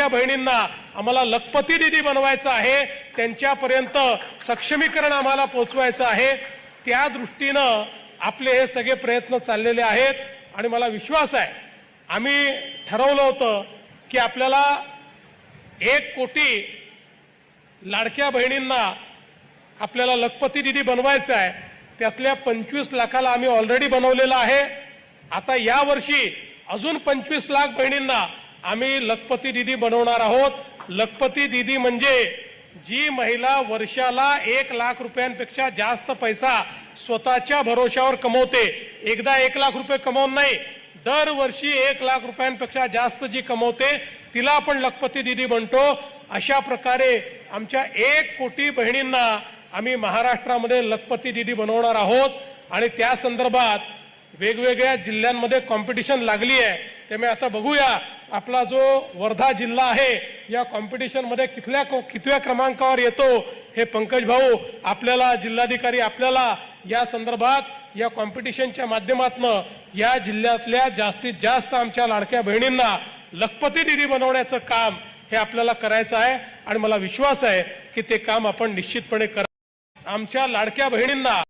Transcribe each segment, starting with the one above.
बहिणींना आम्हाला लखपती दिदी बनवायचं आहे त्यांच्यापर्यंत सक्षमीकरण आम्हाला पोचवायचं आहे. त्या दृष्टीनं आपले हे सगळे प्रयत्न चाललेले आहेत आणि मला विश्वास आहे आम्ही ठरवलं होतं की आपल्याला एक कोटी लाडक्या बहिणींना आपल्याला लखपती दिदी बनवायचं आहे. त्यातल्या पंचवीस लाखाला आम्ही ऑलरेडी बनवलेलं आहे. आता यावर्षी अजून पंचवीस लाख बहिणींना आम्ही लखपती दिदी बनवणार आहोत. लखपती दिदी म्हणजे जी महिला वर्षाला एक लाख रुपयांपेक्षा जास्त पैसा स्वतःच्या भरोशावर कमवते. एकदा एक लाख रुपये कमवून नाही दरवर्षी एक लाख रुपयांपेक्षा जास्त जी कमवते तिला आपण लखपती दिदी म्हणतो अशा प्रकारे आमच्या एक कोटी बहिणींना आम्ही महाराष्ट्रामध्ये लखपती दिदी बनवणार आहोत. आणि त्या संदर्भात वेगवेगळ्या जिल्ह्यांमध्ये कॉम्पिटिशन लागली आहे. त्यामुळे आता बघूया. आपला जो वर्धा जिल्हा आहे या कॉम्पिटिशनमध्ये कितल्या कितव्या क्रमांकावर येतो हे पंकज भाऊ आपल्याला जिल्हाधिकारी आपल्याला या संदर्भात या कॉम्पिटिशनच्या माध्यमातून या जिल्ह्यातल्या जास्तीत जास्त आमच्या लाडक्या बहिणींना लखपती दिदी बनवण्याचं काम हे आपल्याला करायचं आहे. आणि मला विश्वास आहे की ते काम आपण निश्चितपणे करा आमच्या लाडक्या बहिणींना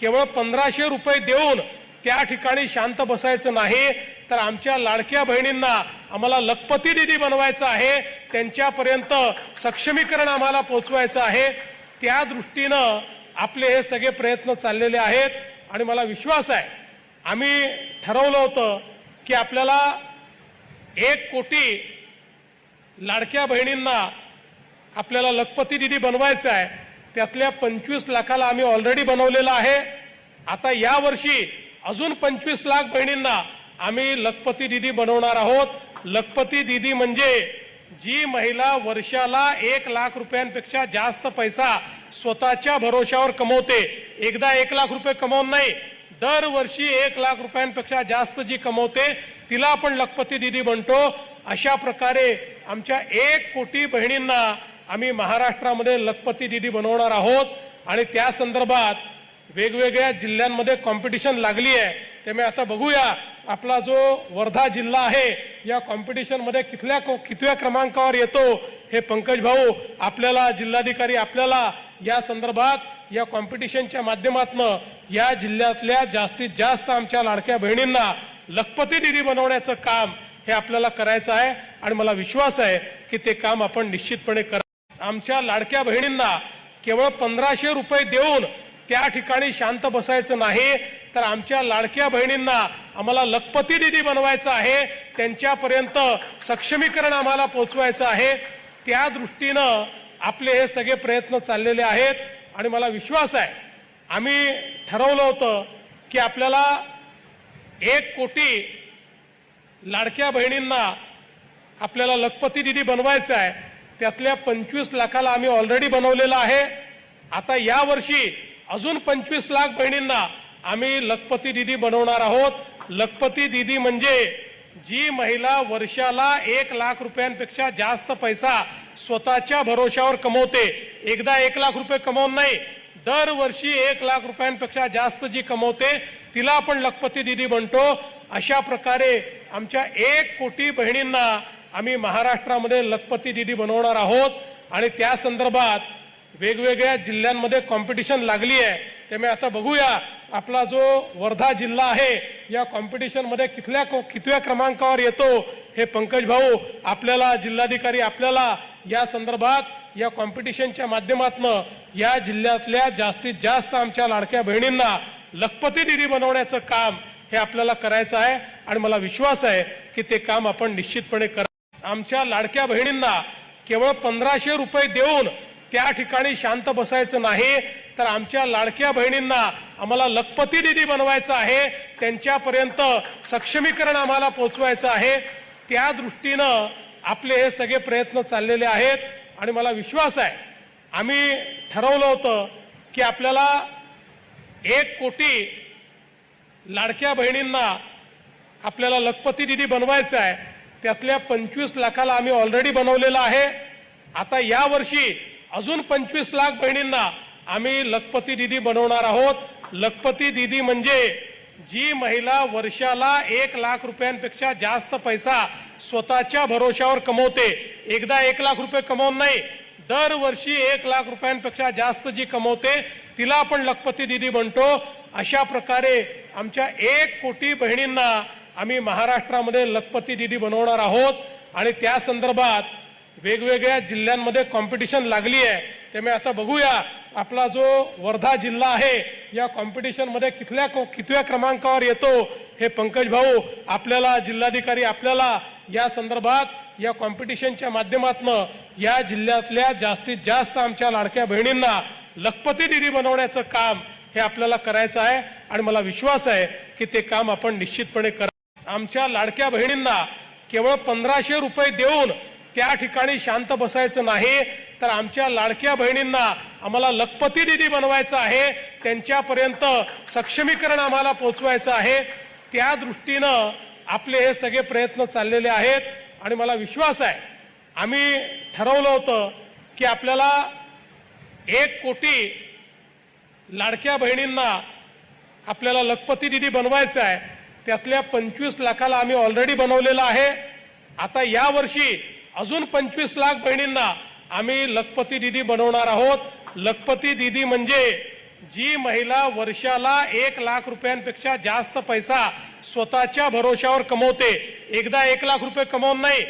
केवळ पंधराशे रुपये देऊन त्या ठिकाणी शांत बसायचं नाही. तर आमच्या लाडक्या बहिणींना आम्हाला लखपती दिदी बनवायचं आहे. त्यांच्यापर्यंत सक्षमीकरण आम्हाला पोचवायचं आहे. त्या दृष्टीनं आपले हे सगळे प्रयत्न चाललेले आहेत. आणि मला विश्वास आहे आम्ही ठरवलं होतं की आपल्याला एक कोटी लाडक्या बहिणींना आपल्याला लखपती दिदी बनवायचं आहे. त्यातल्या पंचवीस लाखाला आम्ही ऑलरेडी बनवलेलं आहे. आता यावर्षी अजून पंचवीस लाख बहिणींना आम्ही लखपती दिदी बनवणार आहोत. लखपती दिदी म्हणजे जी महिला वर्षाला एक लाख रुपयांपेक्षा जास्त पैसा स्वतःच्या भरोशावर कमवते. एकदा एक लाख रुपये कमवून नाही दरवर्षी एक लाख रुपयांपेक्षा जास्त जी कमवते तिला आपण लखपती दिदी म्हणतो अशा प्रकारे आमच्या एक कोटी बहिणींना आम्ही महाराष्ट्रामध्ये लखपती दिदी बनवणार आहोत. आणि त्या संदर्भात वेगवेगळ्या जिल्ह्यांमध्ये कॉम्पिटिशन लागली आहे. त्यामुळे आता बघूया. आपला जो वर्धा जिल्हा आहे या कॉम्पिटिशनमध्ये कितल्या कितव्या क्रमांकावर येतो हे पंकज भाऊ आपल्याला जिल्हाधिकारी आपल्याला या संदर्भात या कॉम्पिटिशनच्या माध्यमातून या जिल्ह्यातल्या जास्तीत जास्त आमच्या लाडक्या बहिणींना लखपती दिदी बनवण्याचं काम हे आपल्याला करायचं आहे. आणि मला विश्वास आहे की ते काम आपण निश्चितपणे करा आमच्या लाडक्या बहिणींना केवळ पंधराशे रुपये देऊन त्या ठिकाणी शांत बसायचं नाही तर आमच्या लाडक्या बहिणींना आम्हाला लखपती दिदी बनवायचं आहे त्यांच्यापर्यंत सक्षमीकरण आम्हाला पोचवायचं आहे. त्या दृष्टीनं आपले हे सगळे प्रयत्न चाललेले आहेत आणि मला विश्वास आहे आम्ही ठरवलं होतं की आपल्याला एक कोटी लाडक्या बहिणींना आपल्याला लखपती दिदी बनवायचं आहे. त्यातल्या पंचवीस लाखाला आम्ही ऑलरेडी बनवलेलं आहे. आता यावर्षी अजून पंचवीस लाख बहिणींना आम्ही लखपती दिदी बनवणार आहोत. लखपती दिदी म्हणजे जी महिला वर्षाला एक लाख रुपयांपेक्षा जास्त पैसा स्वतःच्या भरोशावर कमवते. एकदा एक लाख रुपये कमवून नाही दरवर्षी एक लाख रुपयांपेक्षा जास्त जी कमवते तिला आपण लखपती दिदी म्हणतो अशा प्रकारे आमच्या एक कोटी बहिणींना आम्ही महाराष्ट्रामध्ये लखपती दिदी बनवणार आहोत. आणि त्या संदर्भात वेगवेगळ्या जिल्ह्यांमध्ये कॉम्पिटिशन लागली आहे त्यामुळे आता बघूया. आपला जो वर्धा जिल्हा आहे या कॉम्पिटिशनमध्ये कितल्या कितव्या क्रमांकावर येतो हे पंकज भाऊ आपल्याला जिल्हाधिकारी आपल्याला या संदर्भात या कॉम्पिटिशनच्या माध्यमातून या जिल्ह्यातल्या जास्तीत जास्त आमच्या लाडक्या बहिणींना लखपती दिदी बनवण्याचं काम हे आपल्याला करायचं आहे. आणि मला विश्वास आहे की ते काम आपण निश्चितपणे करा आमच्या लाडक्या बहिणींना केवळ पंधराशे रुपये देऊन त्या ठिकाणी शांत बसायचं नाही. तर आमच्या लाडक्या बहिणींना आम्हाला लखपती दिदी बनवायचं आहे. त्यांच्यापर्यंत सक्षमीकरण आम्हाला पोचवायचं आहे. त्या दृष्टीनं आपले हे सगळे प्रयत्न चाललेले आहेत. आणि मला विश्वास आहे आम्ही ठरवलं होतं की आपल्याला एक कोटी लाडक्या बहिणींना आपल्याला लखपती दिदी बनवायचं आहे. त्यातल्या पंचवीस लाखाला आम्ही ऑलरेडी बनवलेलं आहे. आता यावर्षी अजून पंचवीस लाख बहिणींना आम्ही लखपती दिदी बनवणार आहोत. लखपती दिदी म्हणजे जी महिला वर्षाला एक लाख रुपयांपेक्षा जास्त पैसा स्वतःच्या भरोशावर कमवते. एकदा एक लाख रुपये कमवून नाही दरवर्षी एक लाख रुपयांपेक्षा जास्त जी कमवते तिला आपण लखपती दिदी म्हणतो. अशा प्रकारे आमच्या एक कोटी बहिणींना आम्ही महाराष्ट्रामध्ये लखपती दिदी बनवणार आहोत. आणि त्या संदर्भात वेगवेगळ्या जिल्ह्यांमध्ये कॉम्पिटिशन लागली आहे त्यामुळे आता बघूया. आपला जो वर्धा जिल्हा आहे या कॉम्पिटिशनमध्ये कितल्या कितव्या क्रमांकावर येतो हे पंकज भाऊ आपल्याला जिल्हाधिकारी आपल्याला या संदर्भात या कॉम्पिटिशनच्या माध्यमातून या जिल्ह्यातल्या जास्तीत जास्त आमच्या लाडक्या बहिणींना लखपती दिदी बनवण्याचं काम हे आपल्याला करायचं आहे. आणि मला विश्वास आहे की ते काम आपण निश्चितपणे करा आमच्या लाडक्या बहिणींना केवळ पंधराशे रुपये देऊन त्या ठिकाणी शांत बसायचं नाही. तर आमच्या लाडक्या बहिणींना आम्हाला लखपती दिदी बनवायचं आहे. त्यांच्यापर्यंत सक्षमीकरण आम्हाला पोहोचवायचं आहे. त्या दृष्टीनं आपले हे सगळे प्रयत्न चाललेले आहेत. आणि मला विश्वास आहे आम्ही ठरवलं होतं की आपल्याला एक कोटी लाडक्या बहिणींना आपल्याला लखपती दिदी बनवायचं आहे. त्यातल्या पंचवीस लाखाला आम्ही ऑलरेडी बनवलेलं आहे. आता यावर्षी अजून पंचवीस लाख बहिणींना आम्ही लखपती दिदी बनवणार आहोत. लखपती दिदी म्हणजे जी महिला वर्षाला एक लाख रुपयांपेक्षा जास्त पैसा स्वतःच्या भरोशावर कमवते. एकदा एक लाख रुपये कमवून नाही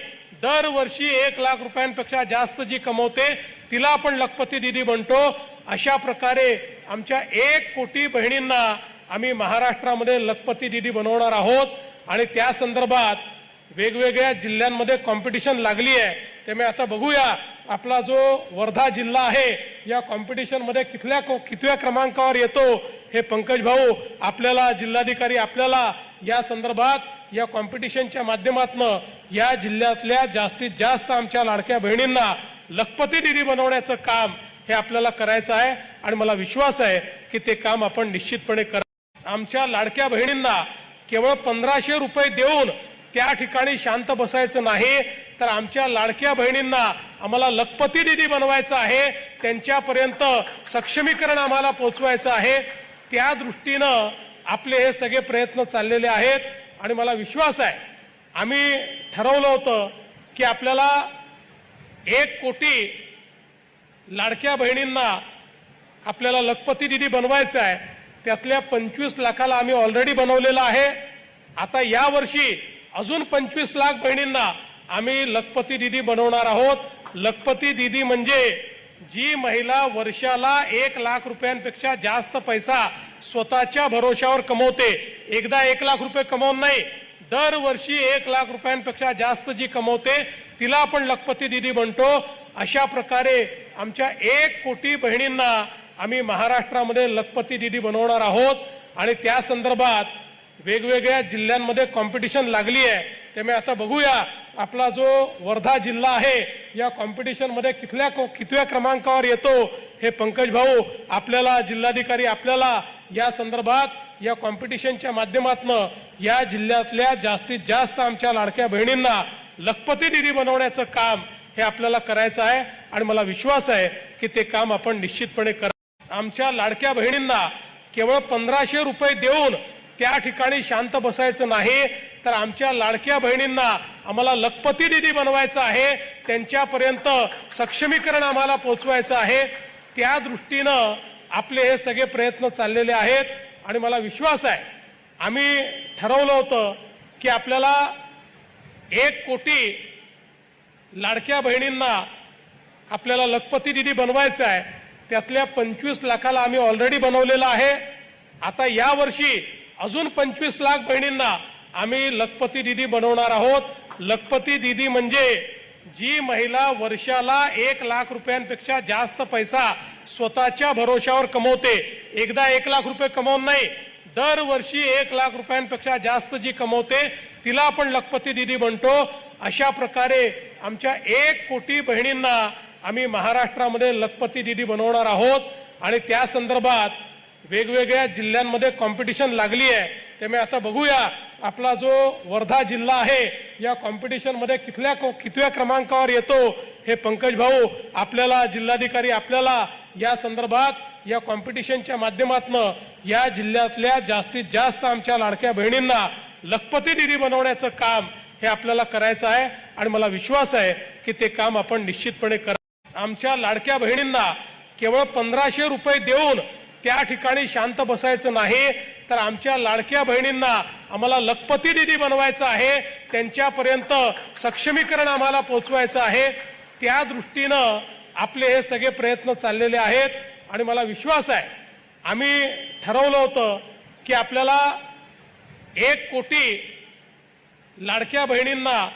दरवर्षी एक लाख रुपयांपेक्षा जास्त जी कमवते तिला आपण लखपती दिदी म्हणतो अशा प्रकारे आमच्या एक कोटी बहिणींना आम्ही महाराष्ट्रामध्ये लखपती दिदी बनवणार आहोत. आणि त्या संदर्भात वेगवेगळ्या जिल्ह्यांमध्ये कॉम्पिटिशन लागली आहे. त्यामुळे आता बघूया. आपला जो वर्धा जिल्हा आहे या कॉम्पिटिशनमध्ये कितल्या कितव्या क्रमांकावर येतो हे पंकज भाऊ आपल्याला जिल्हाधिकारी आपल्याला या संदर्भात या कॉम्पिटिशनच्या माध्यमातून या जिल्ह्यातल्या जास्तीत जास्त आमच्या लाडक्या बहिणींना लखपती दिदी बनवण्याचं काम हे आपल्याला करायचं आहे. आणि मला विश्वास आहे की ते काम आपण निश्चितपणे करा आमच्या लाडक्या बहिणींना केवळ पंधराशे रुपये देऊन त्या ठिकाणी शांत बसायचं नाही. तर आमच्या लाडक्या बहिणींना आम्हाला लखपती दिदी बनवायचं आहे. त्यांच्यापर्यंत सक्षमीकरण आम्हाला पोहोचवायचं आहे. त्या दृष्टीनं आपले हे सगळे प्रयत्न चाललेले आहेत. आणि मला विश्वास आहे आम्ही ठरवलं होतं की आपल्याला एक कोटी लाडक्या बहिणींना आपल्याला लखपती दिदी बनवायचं आहे. त्यातल्या पंचवीस लाखाला आम्ही ऑलरेडी बनवलेलं आहे. आता यावर्षी अजून पंचवीस लाख बहिणींना आम्ही लखपती दिदी बनवणार आहोत. लखपती दिदी म्हणजे जी महिला वर्षाला एक लाख रुपयांपेक्षा जास्त पैसा स्वतःच्या भरोशावर कमवते. एकदा एक लाख रुपये कमवून नाही दरवर्षी एक लाख रुपयांपेक्षा जास्त जी कमवते तिला आपण लखपती दिदी म्हणतो अशा प्रकारे आमच्या एक कोटी बहिणींना आम्ही महाराष्ट्रामध्ये लखपती दिदी बनवणार आहोत. आणि त्या संदर्भात वेगवेगळ्या जिल्ह्यांमध्ये कॉम्पिटिशन लागली आहे. त्यामुळे आता बघूया. आपला जो वर्धा जिल्हा आहे या कॉम्पिटिशनमध्ये कितल्या कितव्या क्रमांकावर येतो हे पंकज भाऊ आपल्याला जिल्हाधिकारी आपल्याला या संदर्भात या कॉम्पिटिशनच्या माध्यमातून या जिल्ह्यातल्या जास्तीत जास्त आमच्या लाडक्या बहिणींना लखपती दिदी बनवण्याचं काम हे आपल्याला करायचं आहे. आणि मला विश्वास आहे की ते काम आपण निश्चितपणे करा आमच्या लाडक्या बहिणींना केवळ पंधराशे रुपये देऊन त्या ठिकाणी शांत बसायचं नाही तर आमच्या लाडक्या बहिणींना आम्हाला लखपती दिदी बनवायचं आहे त्यांच्यापर्यंत सक्षमीकरण आम्हाला पोहोचवायचं आहे. त्या दृष्टीनं आपले हे सगळे प्रयत्न चाललेले आहेत आणि मला विश्वास आहे आम्ही ठरवलं होतं की आपल्याला एक कोटी लाडक्या बहिणींना आपल्याला लखपती दिदी बनवायचं आहे. त्यातल्या पंचवीस लाखाला आम्ही ऑलरेडी बनवलेलं आहे. आता यावर्षी अजून पंचवीस लाख बहिणींना आम्ही लखपती दिदी बनवणार आहोत. लखपती दिदी म्हणजे जी महिला वर्षाला एक लाख रुपयांपेक्षा जास्त पैसा स्वतःच्या भरोशावर कमवते. एकदा एक लाख रुपये कमवून नाही दरवर्षी एक लाख रुपयांपेक्षा जास्त जी कमवते तिला आपण लखपती दिदी म्हणतो. अशा प्रकारे आमच्या एक कोटी बहिणींना आम्ही महाराष्ट्रामध्ये लखपती दिदी बनवणार आहोत. आणि त्या संदर्भात वेगवेगळ्या जिल्ह्यांमध्ये कॉम्पिटिशन लागली आहे त्यामुळे आता बघूया. आपला जो वर्धा जिल्हा आहे या कॉम्पिटिशनमध्ये कितल्या कितव्या क्रमांकावर येतो हे पंकज भाऊ आपल्याला जिल्हाधिकारी आपल्याला या संदर्भात या कॉम्पिटिशनच्या माध्यमातून या जिल्ह्यातल्या जास्तीत जास्त आमच्या लाडक्या बहिणींना लखपती दिदी बनवण्याचं काम हे आपल्याला करायचं आहे. आणि मला विश्वास आहे की ते काम आपण निश्चितपणे करा आमच्या लाडक्या बहिणींना केवळ पंधराशे रुपये देऊन त्या ठिकाणी शांत बसायचं नाही तर आमच्या लाडक्या बहिणींना आम्हाला लखपती दिदी बनवायचं आहे त्यांच्यापर्यंत सक्षमीकरण आम्हाला पोहोचवायचं आहे. त्या दृष्टीनं आपले हे सगळे प्रयत्न चाललेले आहेत आणि मला विश्वास आहे आम्ही ठरवलं होतं की आपल्याला एक कोटी लाडक्या बहिणींना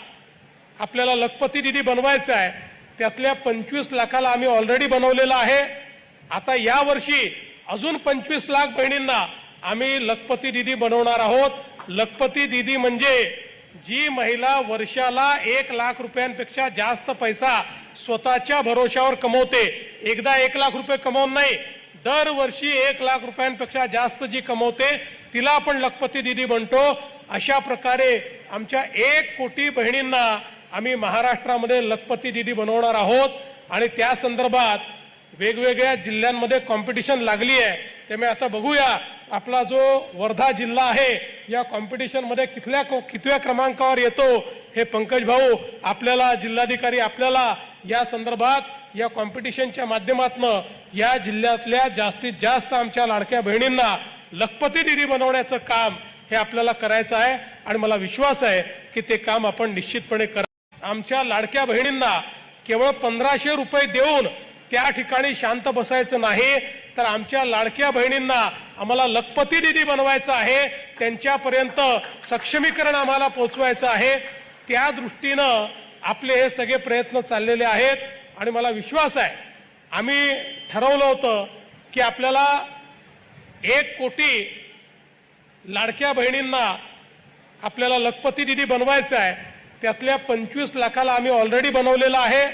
आपल्याला लखपती दिदी बनवायचं आहे. त्यातल्या पंचवीस लाखाला आम्ही ऑलरेडी बनवलेलं आहे. आता यावर्षी अजून पंचवीस लाख बहिणींना आम्ही लखपती दिदी बनवणार आहोत. लखपती दिदी म्हणजे जी महिला वर्षाला एक लाख रुपयांपेक्षा जास्त पैसा स्वतःच्या भरोशावर कमवते. एकदा एक लाख रुपये कमवून नाही दरवर्षी एक लाख रुपयांपेक्षा जास्त जी कमवते तिला आपण लखपती दिदी म्हणतो अशा प्रकारे आमच्या एक कोटी बहिणींना आम्ही महाराष्ट्रामध्ये लखपती दिदी बनवणार आहोत. आणि त्या संदर्भात वेगवेगळ्या जिल्ह्यांमध्ये कॉम्पिटिशन लागली आहे. त्यामुळे आता बघूया. आपला जो वर्धा जिल्हा आहे या कॉम्पिटिशनमध्ये कितल्या कितव्या क्रमांकावर येतो हे पंकज भाऊ आपल्याला जिल्हाधिकारी आपल्याला या संदर्भात या कॉम्पिटिशनच्या माध्यमातून या जिल्ह्यातल्या जास्तीत जास्त आमच्या लाडक्या बहिणींना लखपती दिदी बनवण्याचं काम हे आपल्याला करायचं आहे. आणि मला विश्वास आहे की ते काम आपण निश्चितपणे करा आमच्या लाडक्या बहिणींना केवळ पंधराशे रुपये देऊन त्या ठिकाणी शांत बसायचं नाही तर आमच्या लाडक्या बहिणींना आम्हाला लखपती दिदी बनवायचं आहे त्यांच्यापर्यंत सक्षमीकरण आम्हाला पोहोचवायचं आहे. त्या दृष्टीनं आपले हे सगळे प्रयत्न चाललेले आहेत आणि मला विश्वास आहे आम्ही ठरवलं होतं की आपल्याला एक कोटी लाडक्या बहिणींना आपल्याला लखपती दिदी बनवायचं आहे. त्यातल्या पंचवीस लाखाला आम्ही ऑलरेडी बनवलेलं आहे.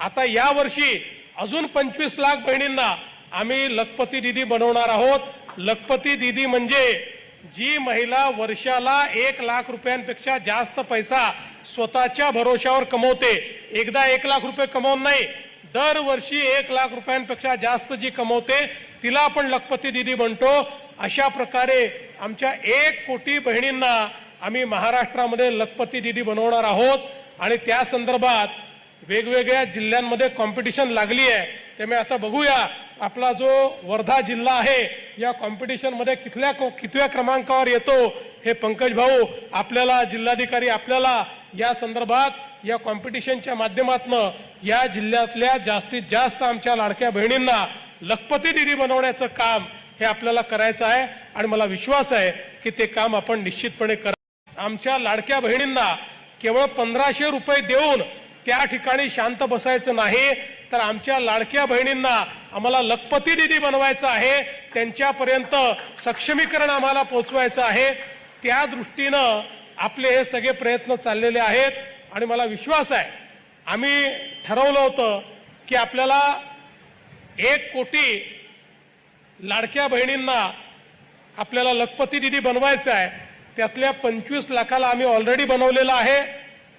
आता या वर्षी अजून पंचवीस लाख बहिणींना आम्ही लखपती दिदी बनवणार आहोत. लखपती दिदी म्हणजे जी महिला वर्षाला एक लाख रुपयांपेक्षा जास्त पैसा स्वतःच्या भरोशावर कमवते. एकदा एक लाख रुपये कमवून नाही दरवर्षी एक लाख रुपयांपेक्षा जास्त जी कमवते तिला आपण लखपती दिदी म्हणतो अशा प्रकारे आमच्या एक कोटी बहिणींना आम्ही महाराष्ट्रामध्ये लखपती दिदी बनवणार आहोत. आणि त्या संदर्भात वेगवेगळ्या जिल्ह्यांमध्ये कॉम्पिटिशन लागली आहे. त्यामुळे आता बघूया. आपला जो वर्धा जिल्हा आहे या कॉम्पिटिशनमध्ये कितल्या कितव्या क्रमांकावर येतो हे पंकज भाऊ आपल्याला जिल्हाधिकारी आपल्याला या संदर्भात या कॉम्पिटिशनच्या माध्यमातून या जिल्ह्यातल्या जास्तीत जास्त आमच्या लाडक्या बहिणींना लखपती निधी बनवण्याचं काम हे आपल्याला करायचं आहे. आणि मला विश्वास आहे की ते काम आपण निश्चितपणे करा आमच्या लाडक्या बहिणींना केवळ पंधराशे रुपये देऊन त्या ठिकाणी शांत बसायचं नाही. तर आमच्या लाडक्या बहिणींना आम्हाला लखपती निधी बनवायचा आहे. त्यांच्यापर्यंत सक्षमीकरण आम्हाला पोहोचवायचं आहे. त्या दृष्टीनं आपले हे सगळे प्रयत्न चाललेले आहेत. आणि मला विश्वास आहे आम्ही ठरवलं होतं की आपल्याला एक कोटी लाडक्या बहिणींना आपल्याला लखपती निधी बनवायचा आहे. त्यातल्या पंचवीस लाखाला आम्ही ऑलरेडी बनवलेला आहे.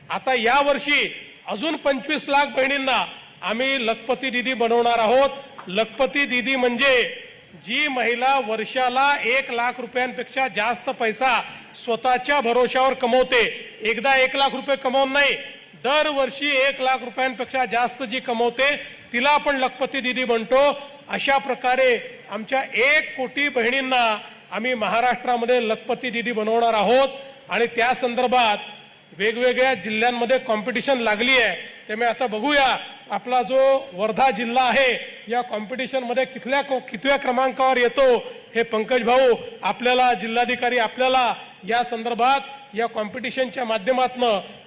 आता या वर्षी अजून पंचवीस लाख बहिणींना आम्ही लखपती दिदी बनवणार आहोत. लखपती दिदी म्हणजे जी महिला वर्षाला एक लाख रुपयांपेक्षा जास्त पैसा स्वतःच्या भरोशावर कमवते. एकदा एक लाख रुपये कमवून नाही दरवर्षी एक लाख रुपयांपेक्षा जास्त जी कमवते तिला आपण लखपती दिदी म्हणतो अशा प्रकारे आमच्या एक कोटी बहिणींना आम्ही महाराष्ट्रामध्ये लखपती दिदी बनवणार आहोत. आणि त्या संदर्भात वेगवेगळ्या जिल्ह्यांमध्ये कॉम्पिटिशन लागली आहे. त्यामुळे आता बघूया. आपला जो वर्धा जिल्हा आहे या कॉम्पिटिशनमध्ये कितल्या कितव्या क्रमांकावर येतो हे पंकज भाऊ आपल्याला जिल्हाधिकारी आपल्याला या संदर्भात या कॉम्पिटिशनच्या माध्यमातून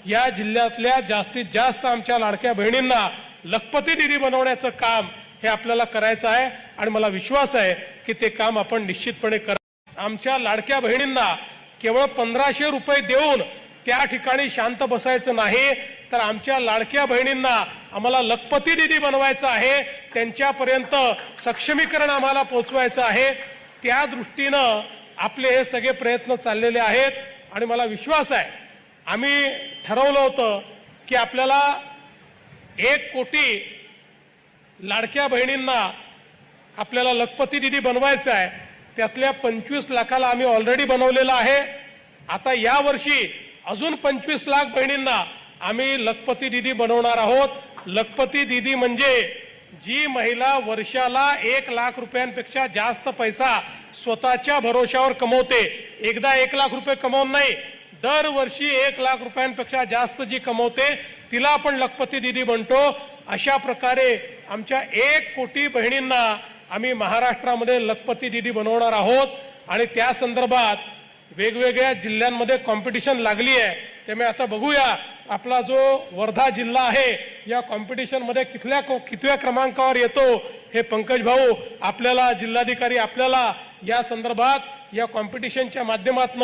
या जिल्ह्यातल्या जास्तीत जास्त आमच्या लाडक्या बहिणींना लखपती दिदी बनवण्याचं काम हे आपल्याला करायचं आहे. आणि मला विश्वास आहे की ते काम आपण निश्चितपणे करा आमच्या लाडक्या बहिणींना केवळ पंधराशे रुपये देऊन त्या ठिकाणी शांत बसायचं नाही तर आमच्या लाडक्या बहिणींना आम्हाला लखपती दिदी बनवायचं आहे त्यांच्यापर्यंत सक्षमीकरण आम्हाला पोहोचवायचं आहे. त्या दृष्टीनं आपले हे सगळे प्रयत्न चाललेले आहेत आणि मला विश्वास आहे आम्ही ठरवलं होतं की आपल्याला एक कोटी लाडक्या बहिणींना आपल्याला लखपती दिदी बनवायचं आहे. त्यातल्या पंचवीस लाखाला आम्ही ऑलरेडी बनवलेलं आहे. आता या वर्षी अजून पंचवीस लाख बहिणींना आम्ही लखपती दिदी बनवणार आहोत. लखपती दिदी म्हणजे जी महिला वर्षाला एक लाख रुपयांपेक्षा जास्त पैसा स्वतःच्या भरोशावर कमवते. एकदा एक लाख रुपये कमवून नाही दरवर्षी एक लाख रुपयांपेक्षा जास्त जी कमवते तिला आपण लखपती दिदी म्हणतो अशा प्रकारे आमच्या एक कोटी बहिणींना आम्ही महाराष्ट्रामध्ये लखपती दिदी बनवणार आहोत. आणि त्या संदर्भात वेगवेगळ्या जिल्ह्यांमध्ये कॉम्पिटिशन लागली आहे त्यामुळे आता बघूया. आपला जो वर्धा जिल्हा आहे या कॉम्पिटिशनमध्ये कितल्या कितव्या क्रमांकावर येतो हे पंकज भाऊ आपल्याला जिल्हाधिकारी आपल्याला या संदर्भात या कॉम्पिटिशनच्या माध्यमातून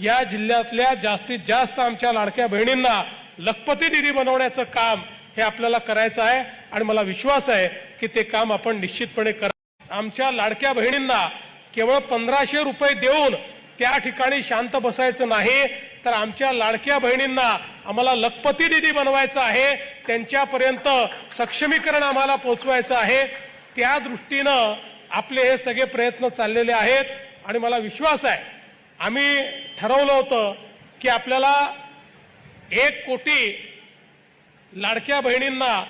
या जिल्ह्यातल्या जास्तीत जास्त आमच्या लाडक्या बहिणींना लखपती दिदी बनवण्याचं काम हे आपल्याला करायचं आहे. आणि मला विश्वास आहे की ते काम आपण निश्चितपणे करा आमच्या लाडक्या बहिणींना केवळ पंधराशे रुपये देऊन त्या ठिकाणी शांत बसायचं नाही. तर आमच्या लाडक्या बहिणींना आम्हाला लखपती दिदी बनवायचं आहे. त्यांच्यापर्यंत सक्षमीकरण आम्हाला पोचवायचं आहे. त्या दृष्टीनं आपले हे सगळे प्रयत्न चाललेले आहेत. आणि मला विश्वास आहे आम्ही ठरवलं होतं की आपल्याला एक कोटी लाडक्या बहिणींना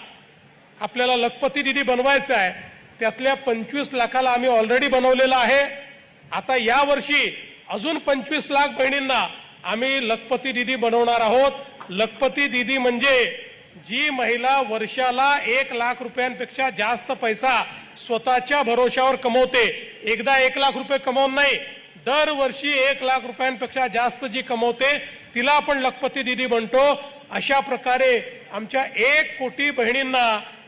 आपल्याला लखपती दिदी बनवायचं आहे. त्यातल्या पंचवीस लाखाला आम्ही ऑलरेडी बनवलेलं आहे. आता या वर्षी अजून पंचवीस लाख बहिणींना आम्ही लखपती दिदी बनवणार आहोत. लखपती दिदी म्हणजे जी महिला वर्षाला एक लाख रुपयांपेक्षा जास्त पैसा स्वतःच्या भरोशावर कमवते. एकदा एक लाख रुपये कमवून नाही दरवर्षी एक लाख रुपयांपेक्षा जास्त जी कमवते तिला आपण लखपती दिदी म्हणतो अशा प्रकारे आमच्या एक कोटी बहिणींना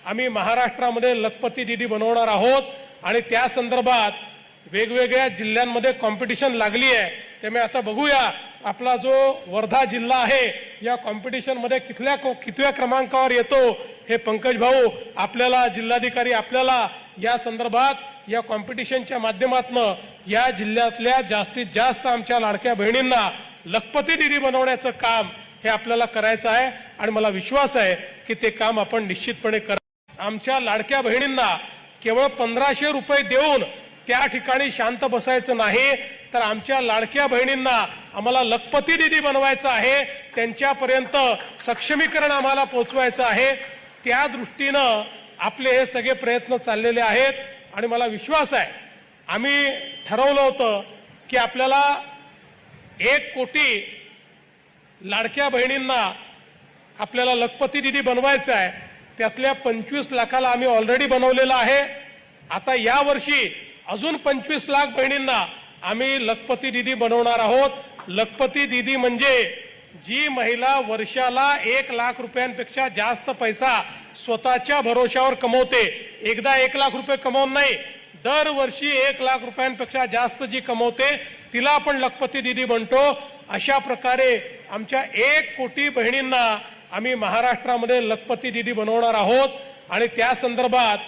आम्ही महाराष्ट्रामध्ये लखपती दिदी बनवणार आहोत. आणि त्या संदर्भात वेगवेगळ्या जिल्ह्यांमध्ये कॉम्पिटिशन लागली आहे. त्यामुळे आता बघूया. आपला जो वर्धा जिल्हा आहे या कॉम्पिटिशनमध्ये कितल्या कितव्या क्रमांकावर येतो हे पंकज भाऊ आपल्याला जिल्हाधिकारी आपल्याला या संदर्भात या कॉम्पिटिशनच्या माध्यमातून या जिल्ह्यातल्या जास्तीत जास्त आमच्या लाडक्या बहिणींना लखपती दिदी बनवण्याचं काम हे आपल्याला करायचं आहे. आणि मला विश्वास आहे की ते काम आपण निश्चितपणे करा आमच्या लाडक्या बहिणींना केवळ पंधराशे रुपये देऊन त्या ठिकाणी शांत बसायचं नाही. तर आमच्या लाडक्या बहिणींना आम्हाला लखपती दिदी बनवायचं आहे. त्यांच्यापर्यंत सक्षमीकरण आम्हाला पोचवायचं आहे. त्या दृष्टीनं आपले हे सगळे प्रयत्न चाललेले आहेत. आणि मला विश्वास आहे आम्ही ठरवलं होतं की आपल्याला एक कोटी लाडक्या बहिणींना आपल्याला लखपती दिदी बनवायचं आहे. त्यातल्या पंचवीस लाखाला आम्ही ऑलरेडी बनवलेलं आहे. आता या वर्षी अजून पंचवीस लाख बहिणींना आम्ही लखपती दिदी बनवणार आहोत. लखपती दिदी म्हणजे जी महिला वर्षाला एक लाख रुपयांपेक्षा जास्त पैसा स्वतःच्या भरोशावर कमवते. एकदा एक लाख रुपये कमवून नाही दरवर्षी एक लाख रुपयांपेक्षा जास्त जी कमवते तिला आपण लखपती दिदी म्हणतो अशा प्रकारे आमच्या एक कोटी बहिणींना आम्ही महाराष्ट्रामध्ये लखपती दिदी बनवणार आहोत. आणि त्या संदर्भात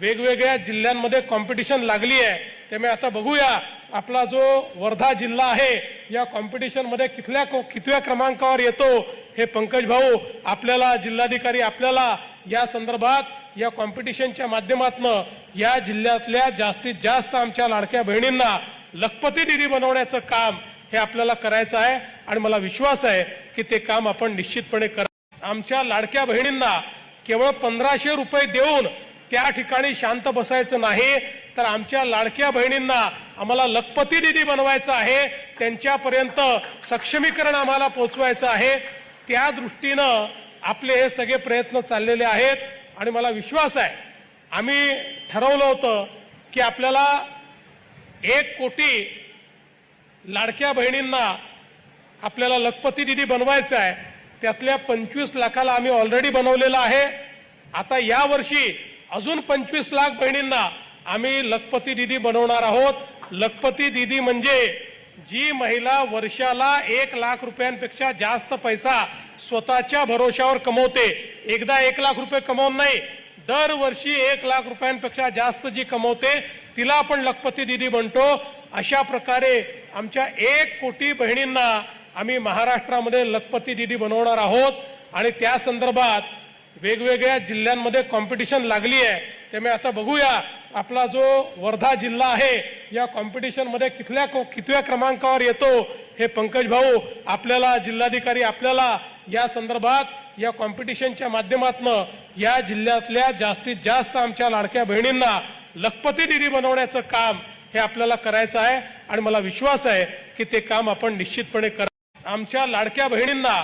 वेगवेगळ्या जिल्ह्यांमध्ये कॉम्पिटिशन लागली आहे. त्यामुळे आता बघूया. आपला जो वर्धा जिल्हा आहे या कॉम्पिटिशनमध्ये कितल्या कितव्या क्रमांकावर येतो हे पंकज भाऊ आपल्याला जिल्हाधिकारी आपल्याला या संदर्भात या कॉम्पिटिशनच्या माध्यमातून या जिल्ह्यातल्या जास्तीत जास्त आमच्या लाडक्या बहिणींना लखपती दिदी बनवण्याचं काम हे आपल्याला करायचं आहे. आणि मला विश्वास आहे की ते काम आपण निश्चितपणे करा आमच्या लाडक्या बहिणींना केवळ पंधराशे रुपये देऊन त्या ठिकाणी शांत बसायचं नाही. तर आमच्या लाडक्या बहिणींना आम्हाला लखपती दिदी बनवायचं आहे. त्यांच्यापर्यंत सक्षमीकरण आम्हाला पोचवायचं आहे. त्या दृष्टीनं आपले हे सगळे प्रयत्न चाललेले आहेत. आणि मला विश्वास आहे आम्ही ठरवलं होतं की आपल्याला एक कोटी लाडक्या बहिणींना आपल्याला लखपती दिदी बनवायचं आहे. त्यातल्या पंचवीस लाखाला आम्ही ऑलरेडी बनवलेलं आहे. आता या वर्षी अजून पंचवीस लाख बहिणींना आम्ही लखपती दिदी बनवणार आहोत. लखपती दिदी म्हणजे जी महिला वर्षाला एक लाख रुपयांपेक्षा जास्त पैसा स्वतःच्या भरोशावर कमवते. एकदा एक लाख रुपये कमवून नाही दरवर्षी एक लाख रुपयांपेक्षा जास्त जी कमवते तिला आपण लखपती दिदी म्हणतो अशा प्रकारे आमच्या एक कोटी बहिणींना आम्ही महाराष्ट्रामध्ये लखपती दिदी बनवणार आहोत. आणि त्या संदर्भात वेगवेगळ्या जिल्ह्यांमध्ये कॉम्पिटिशन लागली आहे. त्यामुळे आता बघूया. आपला जो वर्धा जिल्हा आहे या कॉम्पिटिशनमध्ये कितल्या कितव्या क्रमांकावर येतो हे पंकज भाऊ आपल्याला जिल्हाधिकारी आपल्याला या संदर्भात या कॉम्पिटिशनच्या माध्यमातून या जिल्ह्यातल्या जास्तीत जास्त आमच्या लाडक्या बहिणींना लखपती दिदी बनवण्याचं काम हे आपल्याला करायचं आहे. आणि मला विश्वास आहे की ते काम आपण निश्चितपणे करा आमच्या लाडक्या बहिणींना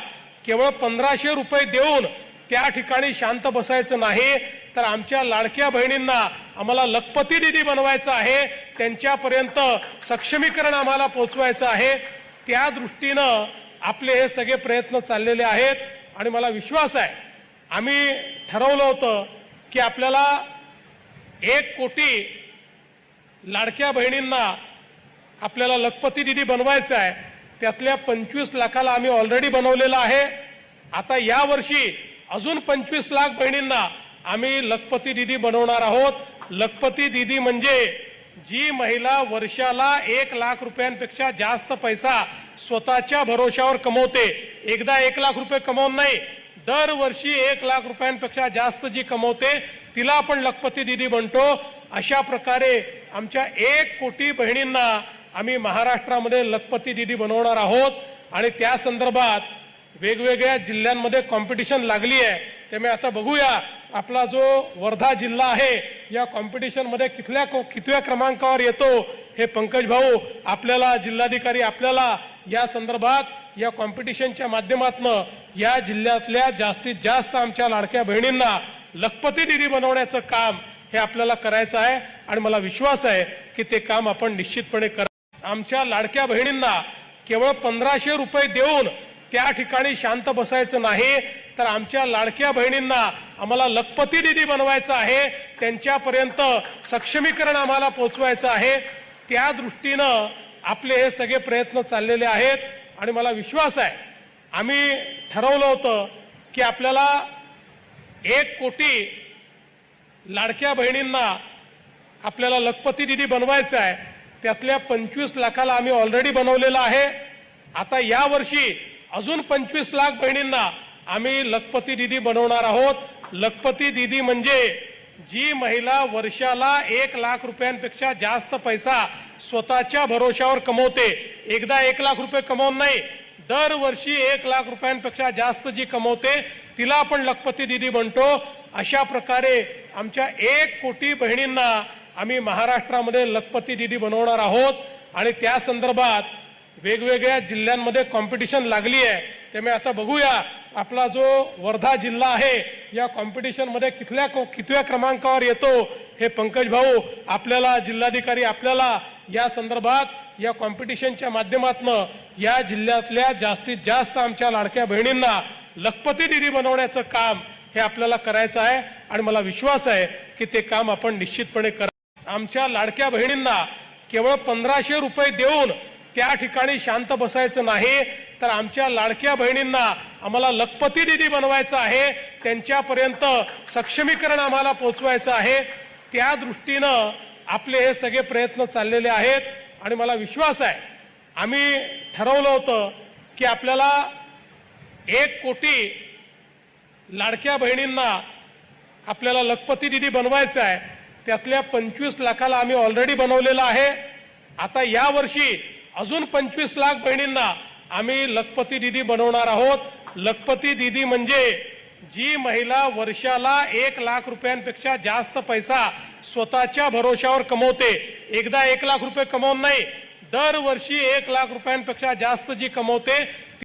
केवळ पंधराशे रुपये देऊन त्या ठिकाणी शांत बसायचं नाही तर आमच्या लाडक्या बहिणींना आम्हाला लखपती दिदी बनवायचं आहे त्यांच्यापर्यंत सक्षमीकरण आम्हाला पोचवायचं आहे. त्या दृष्टीनं आपले हे सगळे प्रयत्न चाललेले आहेत आणि मला विश्वास आहे आम्ही ठरवलं होतं की आपल्याला एक कोटी लाडक्या बहिणींना आपल्याला लखपती दिदी बनवायचं आहे. त्यातल्या पंचवीस लाखाला आम्ही ऑलरेडी बनवलेलं आहे. आता या वर्षी अजून पंचवीस लाख बहिणींना आम्ही लखपती दिदी बनवणार आहोत. लखपती दिदी म्हणजे जी महिला वर्षाला एक लाख रुपयांपेक्षा जास्त पैसा स्वतःच्या भरोशावर कमवते. एकदा एक लाख रुपये कमवून नाही दरवर्षी एक लाख रुपयांपेक्षा जास्त जी कमवते तिला आपण लखपती दिदी म्हणतो अशा प्रकारे आमच्या एक कोटी बहिणींना आम्ही महाराष्ट्रामध्ये लखपती दिदी बनवणार आहोत. आणि त्या संदर्भात वेगवेगळ्या जिल्ह्यांमध्ये कॉम्पिटिशन लागली आहे त्यामुळे आता बघूया. आपला जो वर्धा जिल्हा आहे या कॉम्पिटिशनमध्ये कितल्या कितव्या क्रमांकावर येतो हे पंकज भाऊ आपल्याला जिल्हाधिकारी आपल्याला या संदर्भात या कॉम्पिटिशनच्या माध्यमातून या जिल्ह्यातल्या जास्तीत जास्त आमच्या लाडक्या बहिणींना लखपती दिदी बनवण्याचं काम हे आपल्याला करायचं आहे. आणि मला विश्वास आहे की ते काम आपण निश्चितपणे करा आमच्या लाडक्या बहिणींना केवळ पंधराशे रुपये देऊन त्या ठिकाणी शांत बसायचं नाही. तर आमच्या लाडक्या बहिणींना आम्हाला लखपती दिदी बनवायचं आहे. त्यांच्यापर्यंत सक्षमीकरण आम्हाला पोचवायचं आहे. त्या दृष्टीनं आपले हे सगळे प्रयत्न चाललेले आहेत. आणि मला विश्वास आहे आम्ही ठरवलं होतं की आपल्याला एक कोटी लाडक्या बहिणींना आपल्याला लखपती दिदी बनवायचं आहे. त्यातल्या पंचवीस लाखाला आम्ही ऑलरेडी बनवलेलं आहे. आता यावर्षी अजून पंचवीस लाख बहिणींना आम्ही लखपती दिदी बनवणार आहोत. लखपती दिदी म्हणजे जी महिला वर्षाला एक लाख रुपयांपेक्षा जास्त पैसा स्वतःच्या भरोशावर कमवते. एकदा एक लाख रुपये कमवून नाही दरवर्षी एक लाख रुपयांपेक्षा जास्त जी कमवते तिला आपण लखपती दिदी म्हणतो अशा प्रकारे आमच्या एक कोटी बहिणींना आम्ही महाराष्ट्रामध्ये लखपती दिदी बनवणार आहोत. आणि त्या संदर्भात वेगवेगळ्या जिल्ह्यांमध्ये कॉम्पिटिशन लागली आहे त्यामुळे आता बघूया. आपला जो वर्धा जिल्हा आहे या कॉम्पिटिशनमध्ये कितल्या कितव्या क्रमांकावर येतो हे पंकज भाऊ आपल्याला जिल्हाधिकारी आपल्याला या संदर्भात या कॉम्पिटिशनच्या माध्यमातून या जिल्ह्यातल्या जास्तीत जास्त आमच्या लाडक्या बहिणींना लखपती दिदी बनवण्याचं काम हे आपल्याला करायचं आहे. आणि मला विश्वास आहे की ते काम आपण निश्चितपणे करा आमच्या लाडक्या बहिणींना केवळ पंधराशे रुपये देऊन त्या ठिकाणी शांत बसायचं नाही. तर आमच्या लाडक्या बहिणींना आम्हाला लखपती दिदी बनवायचं आहे. त्यांच्यापर्यंत सक्षमीकरण आम्हाला पोचवायचं आहे. त्या दृष्टीनं आपले हे सगळे प्रयत्न चाललेले आहेत. आणि मला विश्वास आहे आम्ही ठरवलं होतं की आपल्याला एक कोटी लाडक्या बहिणींना आपल्याला लखपती दिदी बनवायचं आहे. त्यातल्या पंचवीस लाखाला आम्ही ऑलरेडी बनवलेलं आहे. आता या वर्षी अजून पंचवीस लाख बहिणींना आम्ही लखपती दिदी बनवणार आहोत. लखपती दिदी म्हणजे जी महिला वर्षाला एक लाख रुपयांपेक्षा जास्त पैसा स्वतःच्या भरोशावर कमवते. एकदा एक लाख रुपये कमवून नाही दरवर्षी एक लाख रुपयांपेक्षा जास्त जी कमवते